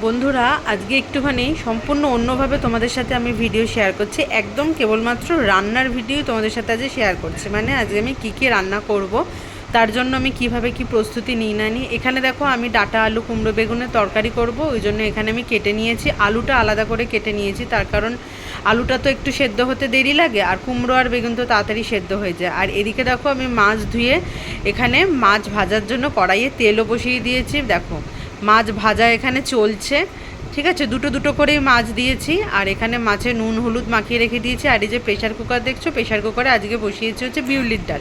বন্ধুরা, আজকে একটুখানি সম্পূর্ণ অন্যভাবে তোমাদের সাথে আমি ভিডিও শেয়ার করছি। একদম কেবলমাত্র রান্নার ভিডিও তোমাদের সাথে আজকে শেয়ার করছি। মানে আজকে আমি কী কী রান্না করব, তার জন্য আমি কীভাবে কি প্রস্তুতি নিই না নিই এখানে দেখো, আমি ডাটা আলু, কুমড়ো বেগুনের তরকারি করব, ওই জন্য এখানে আমি কেটে নিয়েছি। আলুটা আলাদা করে কেটে নিয়েছি, তার কারণ আলুটা তো একটু সেদ্ধ হতে দেরি লাগে, আর কুমড়ো আর বেগুন তো তাড়াতাড়ি সেদ্ধ হয়ে যায়। আর এদিকে দেখো, আমি মাছ ধুয়ে এখানে মাছ ভাজার জন্য কড়াইয়ে তেলও বসিয়ে দিয়েছি, দেখো। মাছ ভাজা এখানে চলছে। ঠিক আছে, দুটো দুটো করেই মাছ দিয়েছি। আর এখানে মাছে নুন, হলুদ মাখিয়ে রেখে দিয়েছি। আর এই যে প্রেশার কুকার দেখছ প্রেশার কুকারে আজকে বসিয়েছি হচ্ছে বিউলির ডাল।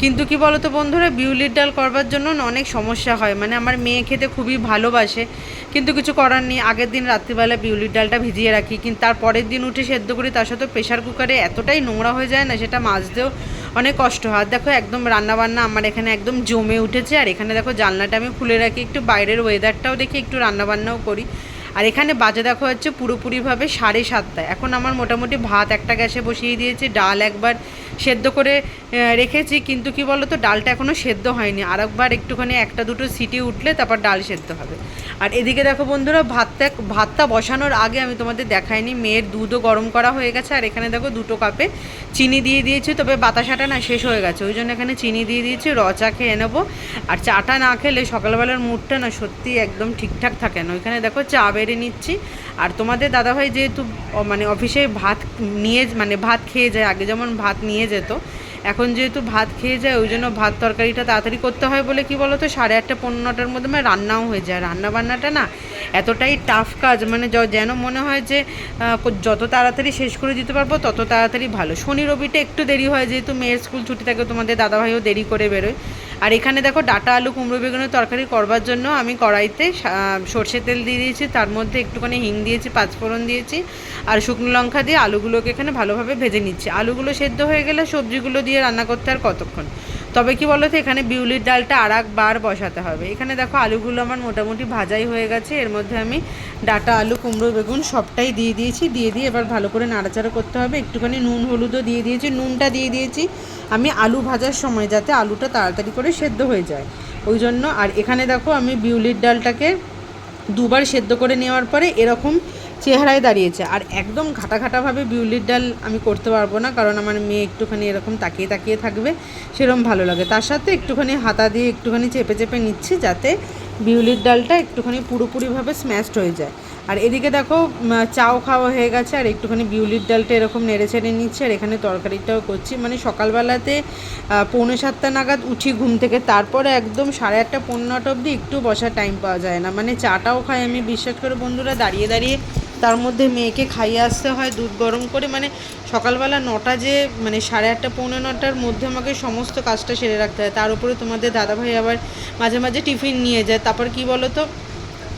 কিন্তু কি বলো তো বন্ধুরা, বিউলির ডাল করবার জন্য অনেক সমস্যা হয়। মানে আমার মেয়ে খেতে খুবই ভালোবাসে। কিন্তু কিছু করার নেই। আগের দিন রাত্রিবেলা বিউলির ডালটা ভিজিয়ে রাখি। কিন্তু তার পরের দিন উঠে সেদ্ধ করি, তার সাথে প্রেশার কুকারে এতটাই নোংরা হয়ে যায় না, সেটা মাছ মাজতেও অনেক কষ্ট হয়। দেখো একদম রান্নাবান্না আমার এখানে একদম জমে উঠেছে। আর এখানে দেখো জানলাটা আমি খুলে রাখি। একটু বাইরের ওয়েদারটাও দেখি, একটু রান্নাবান্নাও করি। আর এখানে বাজে দেখো হচ্ছে পুরোপুরিভাবে সাড়ে সাতটা এখন আমার মোটামুটি ভাত একটা গ্যাসে বসিয়ে দিয়েছি, ডাল একবার সেদ্ধ করে রেখেছি, কিন্তু কি বলো তো ডালটা এখনও সেদ্ধ হয়নি। আর একবার একটুখানি একটা দুটো সিটি উঠলে তারপর ডাল সেদ্ধ হবে। আর এদিকে দেখো বন্ধুরা, ভাতটা ভাতটা বসানোর আগে আমি তোমাদের দেখাইনি, মেয়ের দুধও গরম করা হয়ে গেছে। আর এখানে দেখো দুটো কাপে চিনি দিয়ে দিয়েছি, তবে বাতাসাটা না শেষ হয়ে গেছে। ওই জন্য এখানে চিনি দিয়ে দিয়েছি, র চা খেয়ে নেব। আর চাটা না খেলে সকালবেলার মুডটা না সত্যি একদম ঠিকঠাক থাকে না। ওইখানে দেখো চা বেড়ে নিচ্ছি। আর তোমাদের দাদাভাই যেহেতু মানে অফিসে ভাত নিয়ে মানে ভাত খেয়ে যায়, আগে যেমন ভাত নিয়ে যেত, এখন যেহেতু ভাত খেয়ে যায়, ওই জন্য ভাত তরকারিটা তাড়াতাড়ি করতে হয় বলে কি বলো তো সাড়ে আটটা পনেরো নটার মধ্যে মানে রান্নাও হয়ে যায়। রান্না বান্নাটা না এতটাই টাফ কাজ মানে যেন মনে হয় যে যত তাড়াতাড়ি শেষ করে দিতে পারব, তত তাড়াতাড়ি ভালো। শনি রবিটা একটু দেরি হয়, যেহেতু মেয়ের স্কুল ছুটি থাকে, তোমাদের দাদাভাইও দেরি করে বেরোয়। আর এখানে দেখো ডাটা আলু, কুমড়ো বেগুনের তরকারি করবার জন্য আমি কড়াইতে সর্ষে তেল দিয়ে দিয়েছি, তার মধ্যে একটুখানি হিং দিয়েছি, পাঁচফোড়ন দিয়েছি, আর শুকনো লঙ্কা দিয়ে আলুগুলোকে এখানে ভালোভাবে ভেজে নিচ্ছি। আলুগুলো সেদ্ধ হয়ে গেলে সবজিগুলো দিয়ে রান্না করতে আর কতক্ষণ? তবে কি বলো তো এখানে বিউলির ডালটা আর একবার বসাতে হবে। এখানে দেখো আলুগুলো আমার মোটামুটি ভাজাই হয়ে গেছে। এর মধ্যে আমি ডাটা, আলু, কুমড়ো, বেগুন সবটাই দিয়ে দিয়েছি। দিয়ে দিয়ে এবার ভালো করে নাড়াচাড়া করতে হবে। একটুখানি নুন, হলুদও দিয়ে দিয়েছি। নুনটা দিয়ে দিয়েছি। আমি আলু ভাজার সময় যাতে আলুটা তাড়াতাড়ি করে সেদ্ধ হয়ে যায়। ওই জন্য, আর এখানে দেখো আমি বিউলির ডালটাকে দুবার সেদ্ধ করে নেওয়ার পরে এরকম চেহারায় দাঁড়িয়েছে। আর একদম ঘাটা ঘাটাভাবে বিউলির ডাল আমি করতে পারব না, কারণ আমার মেয়ে একটুখানি এরকম তাকিয়ে তাকিয়ে থাকবে সেরকম ভালো লাগে। তার সাথে একটুখানি হাতা দিয়ে একটুখানি চেপে চেপে নিচ্ছি যাতে বিউলির ডালটা একটুখানি পুরোপুরিভাবে স্ম্যাশড হয়ে যায়। আর এদিকে দেখো চাও খাওয়া হয়ে গেছে, আর একটুখানি বিউলির ডালটা এরকম নেড়ে ছেড়ে নিচ্ছে, আর এখানে তরকারিটাও করছি। মানে সকালবেলাতে পৌনে সাতটা নাগাদ উঠি ঘুম থেকে, তারপরে একদম সাড়ে আটটা পনেরো নটা অবধি একটু বসার টাইম পাওয়া যায় না। মানে চাটাও খাই আমি বিশ্বাস করে বন্ধুরা দাঁড়িয়ে দাঁড়িয়ে তার মধ্যে মেয়েকে খাইয়ে আসতে হয়, দুধ গরম করে। মানে সকালবেলা নটা যে মানে সাড়ে আটটা, পৌনে নটার মধ্যে আমাকে সমস্ত কাজটা সেরে রাখতে হয়। তার উপরে তোমাদের দাদাভাই আবার মাঝে মাঝে টিফিন নিয়ে যায়। তারপর কি বলো তো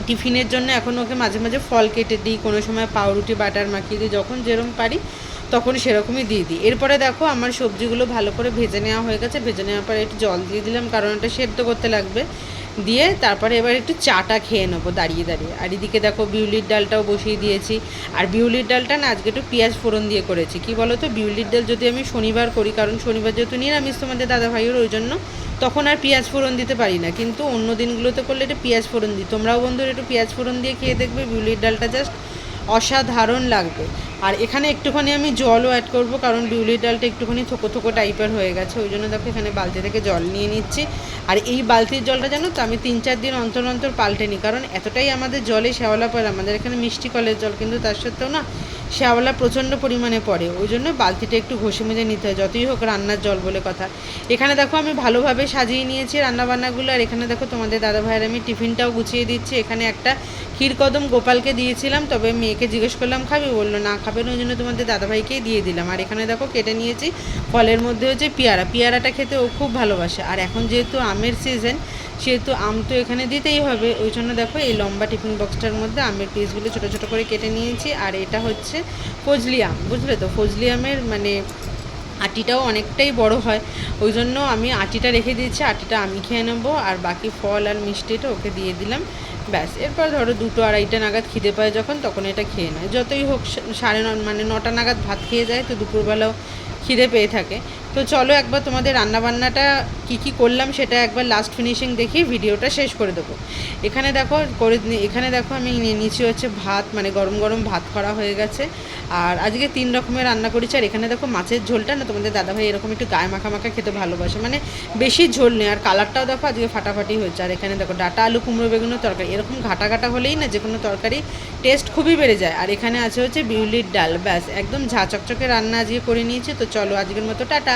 টিফিনের জন্য এখন ওকে মাঝে মাঝে ফল কেটে দিই। কোনো সময় পাউরুটি, বাটার মাখিয়ে দিই। যখন যেরকম পারি, তখন সেরকমই দিয়ে দিই। এরপরে দেখো, আমার সবজিগুলো ভালো করে ভেজে নেওয়া হয়ে গেছে। ভেজে নেওয়ার পরে একটু জল দিয়ে দিলাম, কারণ এটা সেদ্ধ করতে লাগবে। দিয়ে তারপরে এবার একটু চাটা খেয়ে নেব দাঁড়িয়ে দাঁড়িয়ে। আর এদিকে দেখো বিউলির ডালটাও বসিয়ে দিয়েছি। আর বিউলির ডালটা না আজকে একটু পেঁয়াজ ফোড়ন দিয়ে করেছি। কি বলো তো বিউলির ডাল যদি আমি শনিবার করি, কারণ শনিবার যেহেতু নিরামিষ তোমাদের দাদা ভাইয়ের ওই জন্য, তখন আর পেঁয়াজ ফোড়ন দিতে পারি না। কিন্তু অন্য দিনগুলোতে করলে একটু পেঁয়াজ ফোড়ন দিই। তোমরাও বন্ধুরা একটু পেঁয়াজ ফোড়ন দিয়ে খেয়ে দেখবে বিউলির ডালটা জাস্ট অসাধারণ লাগবে। আর এখানে একটুখানি আমি জলও অ্যাড করব, কারণ বিউলির ডালটা একটুখানি থোকো থোকো টাইপের হয়ে গেছে, ওই জন্য দেখো এখানে বালতি থেকে জল নিয়ে নিচ্ছি। আর এই বালতির জলটা জানো তো, আমি তিন চার দিন অন্তর অন্তর পাল্টে নিই কারণ এতটাই আমাদের জলে শ্যাওলা পড়ে, আমাদের এখানে মিষ্টি কলের জল, কিন্তু তার সত্ত্বেও না শ্যাওলা প্রচণ্ড পরিমাণে পড়ে, ওই জন্য বালতিটা একটু ঘষে মেজে নিতে হয়, যতই হোক রান্নার জল বলে কথা। এখানে দেখো আমি ভালোভাবে সাজিয়ে নিয়েছি রান্নাবান্নাগুলো, আর এখানে দেখো তোমাদের দাদা ভাইয়ের আমি টিফিনটাও গুছিয়ে দিচ্ছি। এখানে একটা ক্ষীরকদম গোপালকে দিয়েছিলাম, তবে মেয়েকে জিজ্ঞেস করলাম, খাবি? বলল, না খাবে না ওই জন্য তোমাদের দাদাভাইকেই দিয়ে দিলাম। আর এখানে দেখো কেটে নিয়েছি ফলের মধ্যে হচ্ছে পেয়ারা, পেয়ারাটা খেতে ও খুব ভালোবাসে। আর এখন যেহেতু আমের সিজন সেহেতু আম তো এখানে দিতেই হবে, ওই জন্য দেখো এই লম্বা টিফিন বক্সটার মধ্যে আমের পিসগুলো ছোটো ছোটো করে কেটে নিয়েছি। আর এটা হচ্ছে ফজলি আম, বুঝলে তো? ফজলি আমের মানে আটিটাও অনেকটাই বড় হয়। ওই জন্য আমি আটিটা রেখে দিয়েছি, আটিটা আমি খেয়ে নেব আর বাকি ফল আর মিষ্টিটা ওকে দিয়ে দিলাম। ব্যাস, এরপর ধরো দুটো আড়াইটা নাগাদ খিদে পায় যখন, তখন এটা খেয়ে নেয়। যতই হোক সাড়ে ন মানে নটা নাগাদ ভাত খেয়ে যায়, তো দুপুরবেলাও খিদে পেয়ে থাকে। তো চলো একবার তোমাদের রান্নাবান্নাটা কি কি করলাম সেটা একবার লাস্ট ফিনিশিং দেখিয়ে ভিডিওটা শেষ করে দেবো। এখানে দেখো, করে এখানে দেখো আমি নিয়ে নিচে হচ্ছে ভাত মানে গরম গরম ভাত করা হয়ে গেছে। আর আজকে তিন রকমের রান্না করেছি, আর এখানে দেখো মাছের ঝোলটা, না তোমাদের দাদাভাই এরকম একটু গায়ে মাখা মাখা খেতে ভালোবাসে মানে বেশি ঝোল নেই। আর কালারটাও দেখো আজকে ফাটাফাটি হয়েছে। আর এখানে দেখো ডাটা, আলু, কুমড়ো বেগুনের তরকারি, এরকম ঘাটা ঘাটা হলেই না যে কোনো তরকারি টেস্ট খুবই বেড়ে যায়। আর এখানে আছে হচ্ছে বিউলির ডাল, ব্যাস, একদম ঝা চকচকে রান্না আজকে করে নিয়েছি। তো চলো আজকের মতো, টাটা।